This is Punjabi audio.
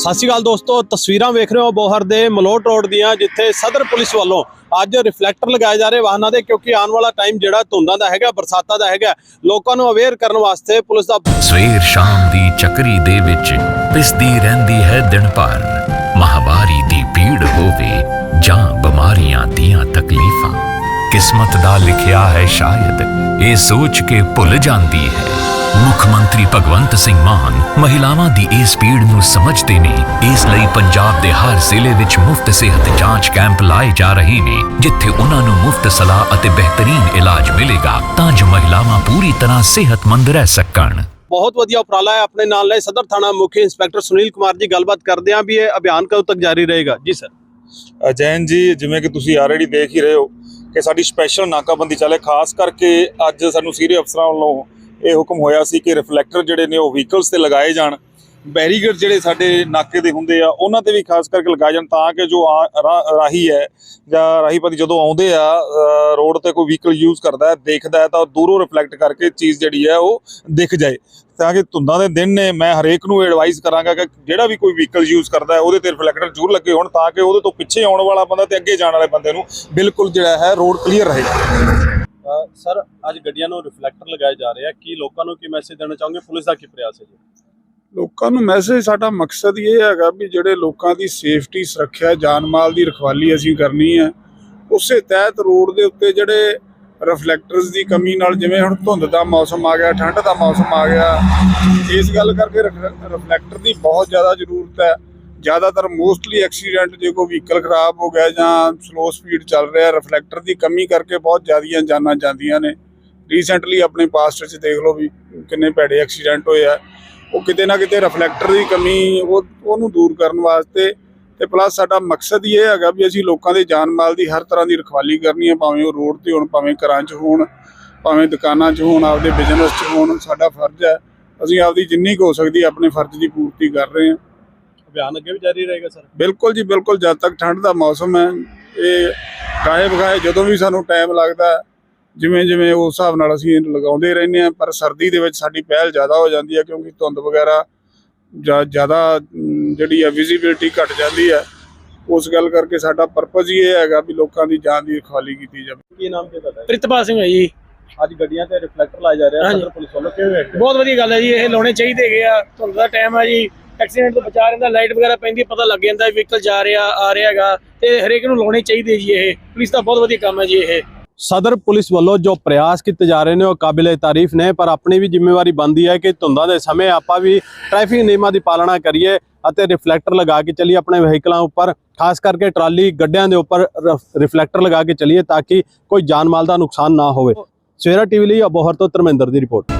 ਸਤਿ ਸ਼੍ਰੀ ਅਕਾਲ ਦੋਸਤੋ, ਤਸਵੀਰਾਂ ਵੇਖ ਰਹੇ ਹੋ ਬੋਹਰ ਦੇ ਮਲੋਟ ਰੋਡ ਦੀਆਂ, ਜਿੱਥੇ ਸਦਰ ਪੁਲਿਸ ਵੱਲੋਂ ਅੱਜ ਰਿਫਲੈਕਟਰ ਲਗਾਏ ਜਾ ਰਹੇ ਵਾਹਨਾਂ ਦੇ, ਕਿਉਂਕਿ ਆਉਣ ਵਾਲਾ ਟਾਈਮ ਜਿਹੜਾ ਧੁੰਦਾਂ ਦਾ ਹੈਗਾ, ਬਰਸਾਤਾਂ ਦਾ ਹੈਗਾ, ਲੋਕਾਂ ਨੂੰ ਅਵੇਅਰ ਕਰਨ ਵਾਸਤੇ ਪੁਲਿਸ ਦਾ ਸਵੇਰ ਸ਼ਾਮ ਦੀ ਚੱਕਰੀ ਦੇ ਵਿੱਚ ਪਿਸਦੀ ਰਹਿੰਦੀ ਹੈ ਦਿਨ ਭਰ। ਮਹਾਵਾਰੀ ਦੀ ਭੀੜ ਹੋਵੇ ਜਾਂ ਬਿਮਾਰੀਆਂ ਦੀਆਂ ਤਕਲੀਫਾਂ। ਕਿਸਮਤ ਦਾ ਲਿਖਿਆ ਹੈ ਸ਼ਾਇਦ, ਇਹ ਸੋਚ ਕੇ ਭੁੱਲ ਜਾਂਦੀ ਹੈ। ਮੁੱਖ ਮੰਤਰੀ ਭਗਵੰਤ ਸਿੰਘ ਮਾਨ ਮਹਿਲਾਵਾਂ ਦੀ ਇਸ ਪੀੜ ਨੂੰ ਸਮਝਦੇ ਨੇ। ਇਸ ਲਈ ਪੰਜਾਬ ਦੇ ਹਰ ਜ਼ਿਲ੍ਹੇ ਵਿੱਚ ਮੁਫਤ ਸਿਹਤ ਜਾਂਚ ਕੈਂਪ ਲਾਏ ਜਾ ਰਹੇ ਨੇ ਜਿੱਥੇ ਉਹਨਾਂ ਨੂੰ ਮੁਫਤ ਸਲਾਹ ਅਤੇ ਬਿਹਤਰੀਨ ਇਲਾਜ ਮਿਲੇਗਾ ਤਾਂ ਜੋ ਮਹਿਲਾਵਾਂ ਪੂਰੀ ਤਰ੍ਹਾਂ ਸਿਹਤਮੰਦ ਰਹਿ ਸਕਣ। ਬਹੁਤ ਵਧੀਆ ਉਪਰਾਲਾ ਹੈ ਆਪਣੇ ਨਾਲ ਲਈ ਸਦਰ ਥਾਣਾ ਮੁਖੀ ਇੰਸਪੈਕਟਰ ਸੁਨੀਲ ਕੁਮਾਰ ਜੀ। ਗੱਲਬਾਤ ਕਰਦੇ ਆਂ ਵੀ ਇਹ ਅਭਿਆਨ ਕਦੋਂ ਤੱਕ ਜਾਰੀ ਰਹੇਗਾ? ਜੀ ਸਰ। ਅਜੈਨ ਜੀ ਜਿਵੇਂ ਕਿ ਤੁਸੀਂ ਆਲਰੇਡੀ ਦੇਖ ਹੀ ਰਹੇ ਹੋ ਕਿ ਸਾਡੀ ਸਪੈਸ਼ਲ ਨਾਕਾਬੰਦੀ ਚੱਲੇ ਖਾਸ ਕਰਕੇ ਅੱਜ ਸਾਨੂੰ ਸੀਨੀਅਰ ਅਫਸਰਾਂ ਵੱਲੋਂ ਇਹ ਹੁਕਮ ਹੋਇਆ ਸੀ ਕਿ ਰਿਫਲੈਕਟਰ ਜਿਹੜੇ ਨੇ ਉਹ ਵਹੀਕਲਸ ਤੇ ਲਗਾਏ ਜਾਣ। ਬੈਰੀਗੇਡ ਜਿਹੜੇ ਸਾਡੇ ਨਾਕੇ ਦੇ ਹੁੰਦੇ ਆ, ਉਹਨਾਂ ਤੇ ਵੀ ਖਾਸ ਕਰਕੇ ਲਗਾਏ ਜਾਣ ਤਾਂ ਕਿ ਜੋ ਆ- ਰਾ- ਰਾਹੀ ਹੈ ਜਾਂ ਰਾਹੀਪਤੀ ਜਦੋਂ ਆਉਂਦੇ ਆ ਰੋਡ ਤੇ ਕੋਈ ਵਹੀਕਲ ਯੂਜ਼ ਕਰਦਾ ਹੈ, ਦੇਖਦਾ ਹੈ ਤਾਂ ਦੂਰੋਂ ਰਿਫਲੈਕਟ ਕਰਕੇ ਚੀਜ਼ ਜਿਹੜੀ ਹੈ ਉਹ ਦਿਖ ਜਾਏ। ਤਾਂ ਕਿ ਧੁੰਦਾਂ ਦੇ ਦਿਨ ਨੇ, ਮੈਂ ਹਰੇਕ ਨੂੰ ਐਡਵਾਈਸ ਕਰਾਂਗਾ ਕਿ ਜਿਹੜਾ ਵੀ ਕੋਈ ਵਹੀਕਲ ਯੂਜ਼ ਕਰਦਾ ਹੈ, ਉਹਦੇ ਤੇ ਰਿਫਲੈਕਟਰ ਜ਼ਰੂਰ ਲੱਗੇ ਹੋਣ ਤਾਂ ਕਿ ਉਹਦੇ ਤੋਂ ਪਿੱਛੇ ਆਉਣ ਵਾਲਾ ਬੰਦਾ ਤੇ ਅੱਗੇ ਜਾਣ ਵਾਲੇ ਬੰਦੇ ਨੂੰ ਬਿਲਕੁਲ ਜਿਹੜਾ ਹੈ ਰੋਡ ਕਲੀਅਰ ਰਹੇ। ਸਰ, ਅੱਜ ਗੱਡੀਆਂ ਨੂੰ ਰਿਫਲੈਕਟਰ ਲਗਾਏ ਜਾ ਰਹੇ ਆ। ਕੀ ਲੋਕਾਂ ਨੂੰ ਕੀ ਮੈਸੇਜ ਦੇਣਾ ਚਾਹੋਗੇ? ਪੁਲਿਸ ਦਾ ਕੀ ਪ੍ਰਯਾਸ ਹੈ ਜੀ? ਲੋਕਾਂ ਨੂੰ ਮੈਸੇਜ ਸਾਡਾ ਮਕਸਦ ਇਹ ਹੈਗਾ ਵੀ ਜਿਹੜੇ ਲੋਕਾਂ ਦੀ ਸੇਫਟੀ ਸੁਰੱਖਿਆ, ਜਾਨ ਮਾਲ ਦੀ ਰਖਵਾਲੀ ਅਸੀਂ ਕਰਨੀ ਹੈ, ਉਸੇ ਤਹਿਤ ਰੋਡ ਦੇ ਉੱਤੇ ਜਿਹੜੇ ਰਿਫਲੈਕਟਰਸ ਦੀ ਕਮੀ ਨਾਲ ਜਿਵੇਂ ਹੁਣ ਧੁੰਦ ਦਾ ਮੌਸਮ ਆ ਗਿਆ, ਠੰਡ ਦਾ ਮੌਸਮ ਆ ਗਿਆ, ਇਸ ਗੱਲ ਕਰਕੇ ਰਿਫਲੈਕਟਰ ਦੀ ਬਹੁਤ ਜ਼ਿਆਦਾ ਜ਼ਰੂਰਤ ਹੈ। ਜ਼ਿਆਦਾਤਰ ਮੋਸਟਲੀ ਐਕਸੀਡੈਂਟ ਜੇ ਕੋਈ ਵਹੀਕਲ ਖਰਾਬ ਹੋ ਗਿਆ ਜਾਂ ਸਲੋ ਸਪੀਡ ਚੱਲ ਰਿਹਾ ਰਿਫਲੈਕਟਰ ਦੀ ਕਮੀ ਕਰਕੇ ਬਹੁਤ ਜ਼ਿਆਦੀਆਂ ਜਾਨਾਂ ਜਾਂਦੀਆਂ ਨੇ। ਰੀਸੈਂਟਲੀ ਆਪਣੇ ਪਾਸਟ 'ਚ ਦੇਖ ਲਓ ਵੀ ਕਿੰਨੇ ਭੈੜੇ ਐਕਸੀਡੈਂਟ ਹੋਏ ਆ। ਉਹ ਕਿਤੇ ਨਾ ਕਿਤੇ ਰਿਫਲੈਕਟਰ ਦੀ ਕਮੀ ਉਹ, ਉਹਨੂੰ ਦੂਰ ਕਰਨ ਵਾਸਤੇ ਤੇ ਪਲੱਸ ਸਾਡਾ ਮਕਸਦ ਹੀ ਇਹ ਹੈਗਾ ਵੀ ਅਸੀਂ ਲੋਕਾਂ ਦੇ ਜਾਨ ਮਾਲ ਦੀ ਹਰ ਤਰ੍ਹਾਂ ਦੀ ਰਖਵਾਲੀ ਕਰਨੀ ਹੈ ਭਾਵੇਂ ਉਹ ਰੋਡ ਤੇ ਹੋਣ, ਭਾਵੇਂ ਘਰਾਂ 'ਚ ਹੋਣ, ਭਾਵੇਂ ਦੁਕਾਨਾਂ 'ਚ ਹੋਣ, ਆਪਦੇ ਬਿਜ਼ਨਸ 'ਚ ਹੋਣ, ਸਾਡਾ ਫਰਜ਼ ਹੈ। ਅਸੀਂ ਆਪਦੀ ਜਿੰਨੀ ਕੁ ਹੋ ਸਕਦੀ ਆਪਣੇ ਫਰਜ਼ ਦੀ ਪੂਰਤੀ ਕਰ ਰਹੇ ਹਾਂ। ਅਭਿਆਨ ਅੱਗੇ ਵੀ ਜਾਰੀ ਰਹੇਗਾ ਸਰ? ਬਿਲਕੁਲ ਜੀ ਬਿਲਕੁਲ। ਜਦ ਤੱਕ ਠੰਡ ਦਾ ਮੌਸਮ ਹੈ ਇਹ ਗਾਏ ਬਗਾਏ ਜਦੋਂ ਵੀ ਸਾਨੂੰ ਟਾਈਮ ਲੱਗਦਾ ਜਿਵੇਂ ਜਿਵੇਂ ਉਸ ਹਿਸਾਬ ਨਾਲ ਅਸੀਂ ਲਗਾਉਂਦੇ ਰਹਿੰਦੇ ਹਾਂ ਪਰ ਸਰਦੀ ਦੇ ਵਿੱਚ ਸਾਡੀ ਪਹਿਲ ਜ਼ਿਆਦਾ ਹੋ ਜਾਂਦੀ ਹੈ ਕਿਉਂਕਿ ਧੁੰਦ ਵਗੈਰਾ ਜ਼ਿਆਦਾ ਜਿਹੜੀ ਹੈ ਵਿਜ਼ਿਬਿਲਟੀ ਘਟ ਜਾਂਦੀ ਹੈ। ਉਸ ਗੱਲ ਕਰਕੇ ਸਾਡਾ ਪਰਪਸ ਹੀ ਇਹ ਹੈਗਾ ਵੀ ਲੋਕਾਂ ਦੀ ਜਾਨ ਦੀ ਰਖਵਾਲੀ ਕੀਤੀ ਜਾਵੇ। ਕੀ ਨਾਮ ਕੀ ਤੁਹਾਡਾ? ਪ੍ਰਿਤਪਾਲ ਸਿੰਘ ਹੈ ਜੀ। ਅੱਜ ਗੱਡੀਆਂ ਤੇ ਰਿਫਲੈਕਟਰ ਲਾਏ ਜਾ ਰਹੇ ਆ। ਸਦਰ ਪੁਲਿਸ ਵੱਲੋਂ ਕਿਵੇਂ? ਬਹੁਤ ਵਧੀਆ ਗੱਲ ਹੈ ਜੀ ਇਹ ਲਾਉਣੇ ਚਾਹੀਦੇ ਹੈਗੇ ਆ। ਧੁੰਦ ਦਾ ਟਾਈਮ ਹੈ ਜੀ। ਐਕਸੀਡੈਂਟ ਤੋਂ ਬਚਾ ਰਹਿੰਦਾ, ਲਾਈਟ ਵਗੈਰਾ ਪੈਂਦੀ, ਪਤਾ ਲੱਗ ਜਾਂਦਾ ਵਹੀਕਲ ਜਾ ਰਿਹਾ, ਆ ਰਿਹਾ ਤੇ ਹਰੇਕ ਨੂੰ ਲਾਉਣੇ ਚਾਹੀਦੇ ਜੀ ਇਹ। ਪੁਲਿਸ ਦਾ ਬਹੁਤ ਵਧੀਆ ਕੰਮ ਹੈ ਜੀ ਇਹ। ਸਦਰ ਪੁਲਿਸ ਵੱਲੋਂ ਜੋ ਪ੍ਰਯਾਸ ਕੀਤੇ ਜਾ ਰਹੇ ਨੇ, ਉਹ ਕਾਬਿਲੇ ਤਾਰੀਫ ਨੇ, ਪਰ ਆਪਣੀ ਵੀ ਜ਼ਿੰਮੇਵਾਰੀ ਬਣਦੀ ਹੈ ਕਿ ਧੁੰਦਾਂ ਦੇ ਸਮੇਂ ਆਪਾਂ ਵੀ ਟ੍ਰੈਫਿਕ ਨਿਯਮਾਂ ਦੀ ਪਾਲਣਾ ਕਰੀਏ ਅਤੇ ਰਿਫਲੈਕਟਰ ਲਗਾ ਕੇ ਚੱਲੀਏ ਆਪਣੇ ਵਹੀਕਲਾਂ ਉੱਪਰ। ਖਾਸ ਕਰਕੇ ਟਰਾਲੀ ਗੱਡਿਆਂ ਦੇ ਉੱਪਰ ਰਿਫਲੈਕਟਰ ਲਗਾ ਕੇ ਚੱਲੀਏ ਤਾਂ ਕਿ ਕੋਈ ਜਾਨ ਮਾਲ ਦਾ ਨੁਕਸਾਨ ਨਾ ਹੋਵੇ। ਸਵੇਰਾ ਟੀਵੀ ਲਈ ਅਬੋਹਰ ਤੋਂ ਧਰਮਿੰਦਰ ਦੀ ਰਿਪੋਰਟ।